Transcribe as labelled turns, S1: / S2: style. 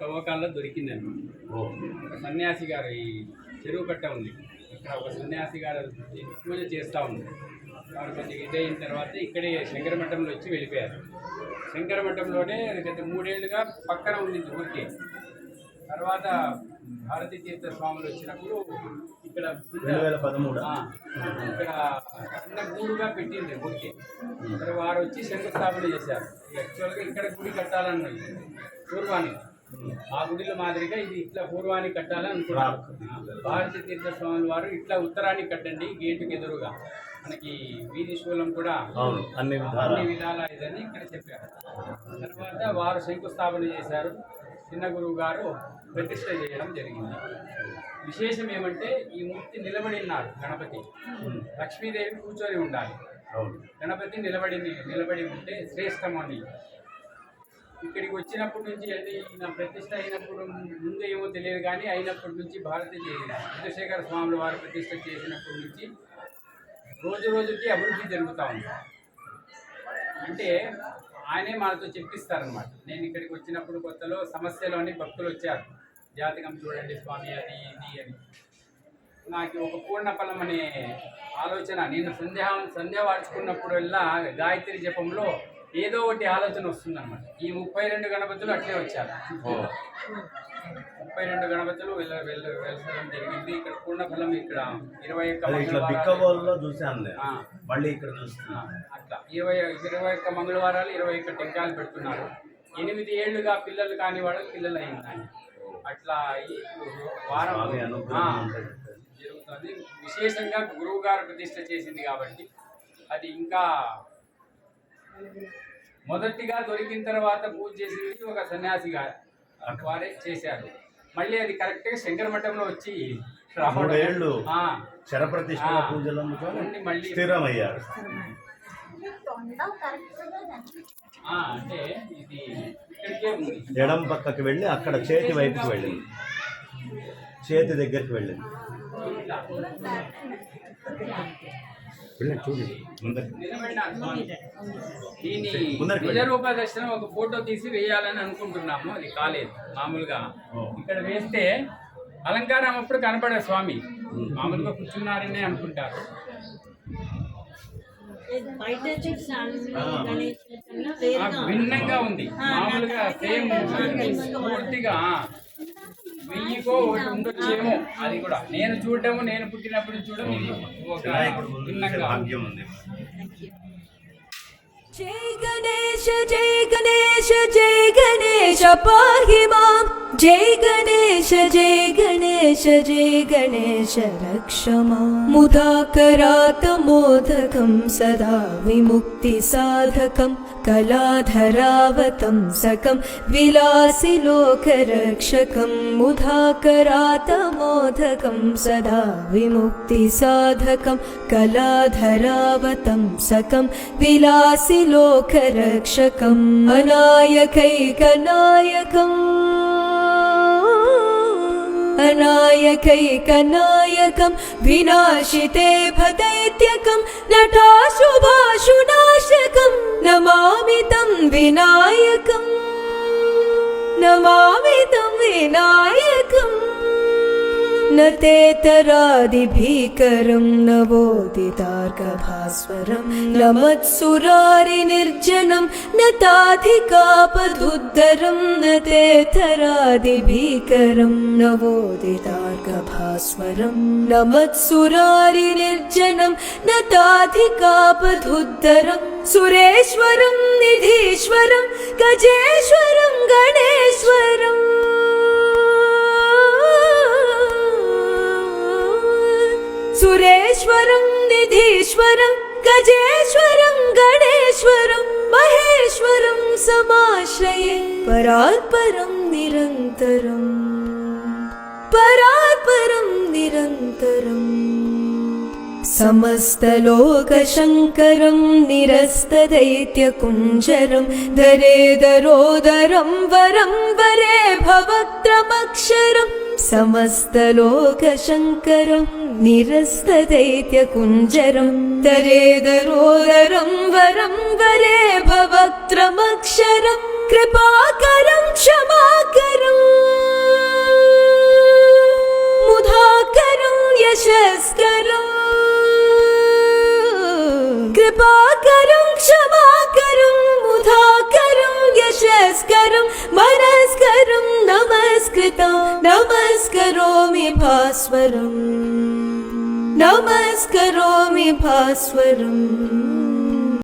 S1: తవ్వకాల్లో దొరికిందండి
S2: ఓ.
S1: ఒక సన్యాసి గారు ఈ చెరువు కట్ట ఉంది. ఇక్కడ ఒక సన్యాసి గారు పూజ చేస్తూ ఉంది. వారు కొద్దిగా ఇదైన తర్వాత ఇక్కడే శంకరమఠంలో వచ్చి వెళ్ళిపోయారు. శంకరమఠంలోనే గత మూడేళ్ళుగా పక్కన ఉంది ఊరికే. తర్వాత భారతీ తీర్థ స్వాములు వచ్చినప్పుడు ఇక్కడ ఇక్కడ చిన్న గూడుగా పెట్టింది ఊరికి. మరి వారు వచ్చి శంకుస్థాపన చేశారు. యాక్చువల్గా ఇక్కడ గుడి కట్టాలన్నది పూర్వానికి. ఆ గుడిలో మాదిరిగా ఇది ఇట్లా పూర్వానికి కట్టాలని అనుకున్నారు భారతీ తీర్థ స్వాముల వారు ఇట్లా ఉత్తరానికి కట్టండి గేటుకి ఎదురుగా. మనకి వీధి శూలం కూడా
S2: అన్ని విధాలా.
S1: అన్ని విధాలా ఇదని ఇక్కడ చెప్పారు. తర్వాత వారు శంకుస్థాపన చేశారు. చిన్న గురువు గారు ప్రతిష్ట చేయడం జరిగింది. విశేషం ఏమంటే ఈ మూర్తి నిలబడి ఉన్నారు గణపతి. లక్ష్మీదేవి కూర్చొని ఉండాలి. గణపతి నిలబడి నిలబడి ఉంటే శ్రేష్టం అని. ఇక్కడికి వచ్చినప్పటి నుంచి అంటే ఈయన ప్రతిష్ట అయినప్పుడు ముందు ఏమో తెలియదు కానీ అయినప్పటి నుంచి భారతీయ చంద్రశేఖర స్వాముల వారు ప్రతిష్ట చేసినప్పటి నుంచి రోజు రోజుకి అభివృద్ధి జరుగుతూ ఉంది. అంటే ఆయనే మనతో చెప్పిస్తారనమాట నేను ఇక్కడికి వచ్చినప్పుడు కొత్తలో సమస్యలోని భక్తులు వచ్చారు. జాతకం చూడండి స్వామి అది ఇది అని. నాకు ఒక పూర్ణఫలం అనే ఆలోచన నేను సంధ్యా సంధ్య వాడుచుకున్నప్పుడల్లా గాయత్రి జపంలో ఏదో ఒకటి ఆలోచన వస్తుందన్నమాట. ఈ ముప్పై రెండు గణపతులు అట్లే వచ్చారు. ముప్పై రెండు గణపతులు వెళ్ళ వెళ్ళ వెళ్ళడం జరిగింది. ఇక్కడ పూర్ణఫలం ఇక్కడ ఇరవై ఒక్క.
S2: మళ్ళీ ఇక్కడ చూస్తున్నా.
S1: అట్లా. ఇరవై ఇరవై ఒక్క మంగళవారాలు ఇరవై ఒక్క టెంకాయలు పెడుతున్నారు. ఎనిమిది ఏళ్ళుగా పిల్లలు కాని వాళ్ళకి పిల్లలు అయిందని అట్లా వారం. జరుగుతుంది. విశేషంగా గురువు గారు ప్రతిష్ట చేసింది కాబట్టి అది ఇంకా మొదటిగా దొరికిన తర్వాత పూజ చేసింది ఒక సన్యాసి గారు వారే చేశారు. మళ్ళీ అది కరెక్ట్గా శంకర మఠంలో వచ్చి.
S2: పూజలు స్థిరమయ్యారు.
S1: అంటే ఇది
S2: ఎడం పక్కకి వెళ్ళి అక్కడ చేతి వైపుకి వెళ్ళింది. చేతి దగ్గరికి వెళ్ళింది. వెళ్ళండి చూడండి ముందరికి
S1: నిలబడిన స్వామి. దీని
S2: ముందరికి
S1: నిజ
S2: వెళ్ళి.
S1: రూప దర్శనం ఒక ఫోటో తీసి వేయాలని అనుకుంటున్నాము. అది కాలేదు మామూలుగా. ఇక్కడ వేస్తే అలంకారం అప్పుడు కనపడే స్వామి. మామూలుగా కూర్చున్నారనే అనుకుంటారు. భిన్నంగా ఉంది. మామూలుగా సేమ్ పూర్తిగా వెయ్యికో ఒకటి ఉండొచ్చేమో. అది కూడా. నేను చూడటము నేను పుట్టినప్పుడు చూడడం
S2: ముందు చూసే
S1: భిన్నంగా ఉంది.
S2: భాగ్యం ఉంది
S3: जय गणेश जय गणेश जय गणेश रक्षमा। मुदाकरात मोदकं सदा विमुक्तिसाधकं कलाधरावतं सकं विलासिलोकरक्षकं मुदाकरात मोदकं सदा विमुक्तिसाधकं कलाधरावतं सकं विलासि लोकरक्षकम् अनायकैकनायकम्। अनायकैकनायकं विनाशिते भदैत्यकं नटाशुभाशुनाशकं नमामि तं विनायकम् नमामि तं विनायकम् न तेतरादिभीकरं नवोदितार्कभास्वरं न मत्सुरारिनिर्जनं न ताधिकापधुद्धरं न तेतरादिभीकरं नवोदितार्कभास्वरं न मत्सुरारिनिर्जनं न ताधिकापधुद्धरं सुरेश्वरं निधीश्वरं गजेश्वरं निधीश्वरं गजेश्वरं गणेश्वरं महेश्वरं समाश्रये परात्परं निरन्तरम् परात्परं निरन्तरम् समस्तलोकशङ्करं निरस्तदैत्यकुञ्जरं दरेदरोदरं वरं वरे भवक्त्रमक्षरम् समस्तलोकशङ्करं निरस्तदैत्यकुञ्जरं दरेदरोदरं वरं वरे भवक्त्रमक्षरं कृपाकरं क्षमाकरम् नमस्कृतं नमस्करोमि भास्वरम् नमस्करोमि भास्वरम्